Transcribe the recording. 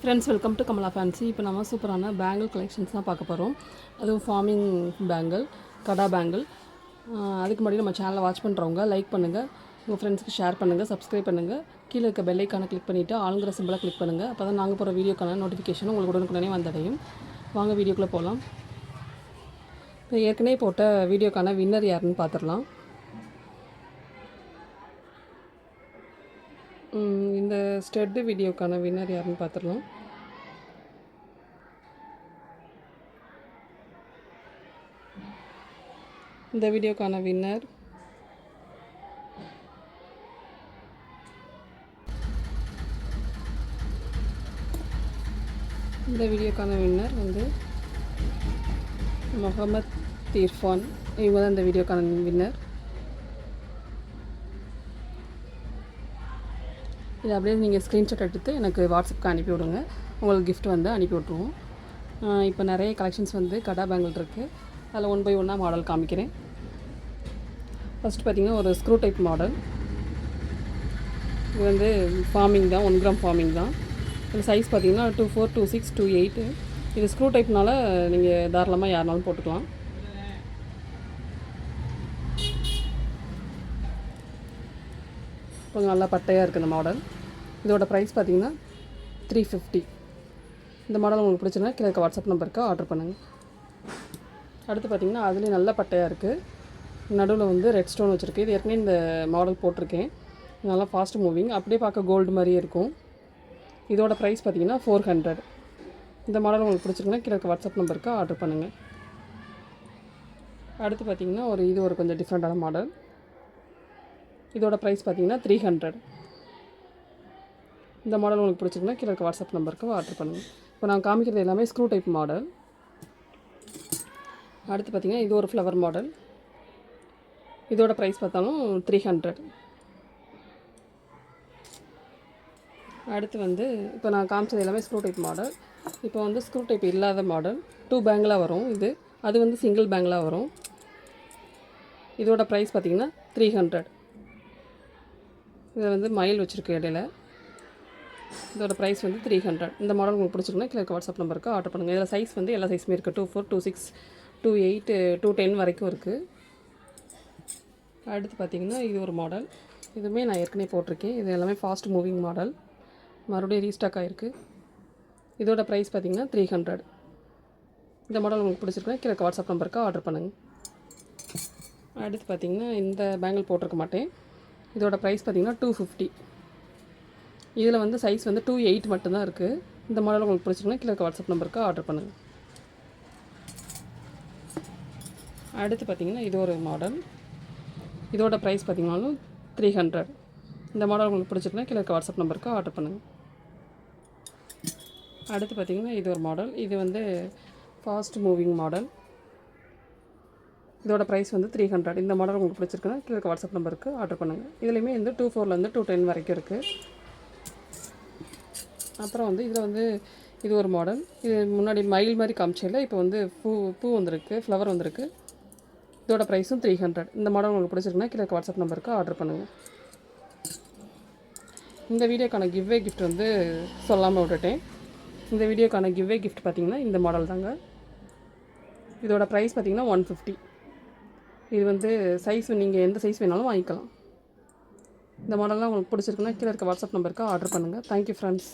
Friends welcome to Kamala fancy இப்போ நம்ம சூப்பரான பேங்கிள் கலெக்ஷன்ஸ் தான் பார்க்க போகிறோம் அதுவும் ஃபார்மிங் பேங்கிள் கடா பேங்கிள் அதுக்கு முன்னாடி நம்ம சேனலை வாட்ச் பண்ணுறவங்க லைக் பண்ணுங்கள் உங்கள் ஃப்ரெண்ட்ஸ்க்கு ஷேர் பண்ணுங்கள் சப்ஸ்கிரைப் பண்ணுங்கள் கீழே இருக்க பெல்லைக்கான கிளிக் பண்ணிவிட்டு ஆளுங்கிற சிம்பிளாக கிளிக் பண்ணுங்கள் அப்போ தான் நாங்கள் போகிற வீடியோக்கான நோட்டிஃபிகேஷன் உங்களுக்கு உடனுக்குடனே வந்தடையும். வாங்க வீடியோக்குள்ளே போகலாம் இப்போ ஏற்கனவே போட்ட வீடியோக்கான வின்னர் யாருன்னு பார்த்துடலாம் இந்த ஸ்டெட்டு வீடியோக்கான வின்னர் யாருன்னு பார்த்துடலாம். இந்த வீடியோக்கான வின்னர். இந்த வீடியோக்கான வின்னர் வந்து முகமத் தீர்ஃபான் இவங்க தான் இந்த வீடியோக்கான வின்னர். இது அப்படியே நீங்கள் ஸ்க்ரீன்ஷாட் எடுத்து எனக்கு வாட்ஸ்அப்க்கு அனுப்பி விடுங்க. உங்களுக்கு கிஃப்ட் வந்து அனுப்பி விட்ருவோம் இப்போ நிறைய கலெக்ஷன்ஸ் வந்து கடா பேங்கிள் இருக்குது அதில் ஒன் பை ஒன்னாக மாடல் காமிக்கிறேன். ஃபஸ்ட் பார்த்தீங்கன்னா ஒரு ஸ்க்ரூ டைப் மாடல் இது வந்து ஃபார்மிங் தான் ஒன் கிராம் ஃபார்மிங் தான். இது சைஸ் பார்த்தீங்கன்னா two four two six two eight இது ஸ்க்ரூ டைப்னால நீங்கள் தாராளமாக யாருனாலும் போட்டுக்கலாம். கொஞ்சம் நல்லா பட்டையாக இருக்குது இந்த மாடல் இதோட ப்ரைஸ் பார்த்தீங்கன்னா த்ரீ ஃபிஃப்டி இந்த மாடல் உங்களுக்கு பிடிச்சிருந்தா கீழே இருக்க வாட்ஸ்அப் நம்பருக்கு ஆர்டர் பண்ணுங்கள் அடுத்து பார்த்தீங்கன்னா அதுலேயும் நல்ல பட்டையாக இருக்குது நடுவில் வந்து ரெட் ஸ்டோன் வச்சுருக்கு. இது ஏற்கனவே இந்த மாடல் போட்டிருக்கேன். நல்லா ஃபாஸ்ட் மூவிங் அப்படியே பார்க்க கோல்டு மாதிரியே இருக்கும். இதோட ப்ரைஸ் பார்த்தீங்கன்னா ஃபோர் ஹண்ட்ரட் இந்த மாடல் உங்களுக்கு பிடிச்சிருக்குன்னா கீழே இருக்க வாட்ஸ்அப் நம்பருக்கு ஆர்டர் பண்ணுங்கள் அடுத்து பார்த்தீங்கன்னா ஒரு இது ஒரு கொஞ்சம் டிஃப்ரெண்ட்டான மாடல் இதோட ப்ரைஸ் பார்த்தீங்கன்னா த்ரீ ஹண்ட்ரட் இந்த மாடல் உங்களுக்கு பிடிச்சிருக்குன்னா கீழே இருக்க வாட்ஸ்அப் நம்பருக்கு ஆர்டர் பண்ணுங்கள் இப்போ நான் காமிக்கிறது எல்லாமே ஸ்க்ரூ டைப் மாடல் அடுத்து பார்த்திங்கன்னா இது ஒரு ஃப்ளவர் மாடல் இதோட ப்ரைஸ் பார்த்தாலும் த்ரீ ஹண்ட்ரட் அடுத்து வந்து இப்போ நான் காமிச்சது எல்லாமே ஸ்க்ரூ டைப் மாடல் இப்போ வந்து ஸ்க்ரூ டைப் இல்லாத மாடல் டூ பேங்கிளாக வரும் இது. அது வந்து சிங்கிள் பேங்கிளாக வரும். இதோட ப்ரைஸ் பார்த்தீங்கன்னா த்ரீ ஹண்ட்ரட் இதில் வந்து மயில் வச்சுருக்கு இடையில இதோட ப்ரைஸ் வந்து த்ரீ ஹண்ட்ரட் இந்த மாடல் உங்களுக்கு பிடிச்சிருக்குன்னா கிளர்க்கு வாட்ஸ்அப் நம்பருக்கு ஆர்டர் பண்ணுங்கள் இதில் சைஸ் வந்து எல்லா சைஸுமே இருக்குது two four two six two eight two ten வரைக்கும் இருக்குது அடுத்து பார்த்தீங்கன்னா இது ஒரு மாடல் இதுவுமே நான் ஏற்கனவே போட்டிருக்கேன். இது எல்லாமே ஃபாஸ்ட் மூவிங் மாடல் மறுபடியும் ரீஸ்டாக் ஆகிருக்கு இதோட ப்ரைஸ் பார்த்தீங்கன்னா த்ரீ ஹண்ட்ரட் இந்த மாடல் உங்களுக்கு பிடிச்சிருக்குன்னா கிழக்கு வாட்ஸ்அப் நம்பருக்கு ஆர்டர் பண்ணுங்கள் அடுத்து பார்த்தீங்கன்னா இந்த பேங்கிள் போட்டிருக்க மாட்டேன். இதோட ப்ரைஸ் பார்த்தீங்கன்னா டூ ஃபிஃப்டி இதில் வந்து சைஸ் வந்து டூ எயிட் மட்டும்தான் இருக்குது இந்த மாடல் உங்களுக்கு பிடிச்சிருக்குன்னா கீழே வாட்ஸ்அப் நம்பருக்கு ஆர்டர் பண்ணுங்கள் அடுத்து பார்த்தீங்கன்னா இது ஒரு மாடல் இதோட ப்ரைஸ் பார்த்திங்கனாலும் த்ரீ ஹண்ட்ரட் இந்த மாடல் உங்களுக்கு பிடிச்சிருக்குன்னா கீழே வாட்ஸ்அப் நம்பருக்கு ஆர்டர் பண்ணுங்கள் அடுத்து பார்த்தீங்கன்னா இது ஒரு மாடல் இது வந்து ஃபாஸ்ட் மூவிங் மாடல் இதோட ப்ரைஸ் வந்து த்ரீ ஹண்ட்ரட் இந்த மாடல் உங்களுக்கு பிடிச்சிருக்குன்னா கீழே இருக்க வாட்ஸ்அப் நம்பருக்கு ஆர்டர் பண்ணுங்கள் இதுலேயுமே வந்து டூ ஃபோர்லேருந்து டூ டென் வரைக்கும் இருக்குது அப்புறம் வந்து இதில் வந்து இது ஒரு மாடல் இது முன்னாடி மயில் மாதிரி காமிச்சல இப்போ வந்து பூ பூ வந்திருக்கு ஃப்ளவர் வந்திருக்கு. இதோட ப்ரைஸும் த்ரீ ஹண்ட்ரட் இந்த மாடல் உங்களுக்கு பிடிச்சிருக்குன்னா கீழே வாட்ஸ்அப் நம்பருக்கு ஆர்டர் பண்ணுங்கள் இந்த வீடியோக்கான கிவ்வே கிஃப்ட் வந்து சொல்லாமல் விட்டுட்டேன். இந்த வீடியோக்கான கிவ்வே கிஃப்ட் பார்த்தீங்கன்னா இந்த மாடல் தாங்க. இதோட ப்ரைஸ் பார்த்தீங்கன்னா ஒன் ஃபிஃப்டி இது வந்து சைஸ் நீங்கள் எந்த சைஸ் வேணாலும் வாங்கிக்கலாம். இந்த மாடல்லாம் உங்களுக்கு பிடிச்சிருக்குன்னா கீழே இருக்க வாட்ஸ்அப் நம்பருக்கு ஆர்டர் பண்ணுங்கள் தேங்க்யூ ஃப்ரெண்ட்ஸ்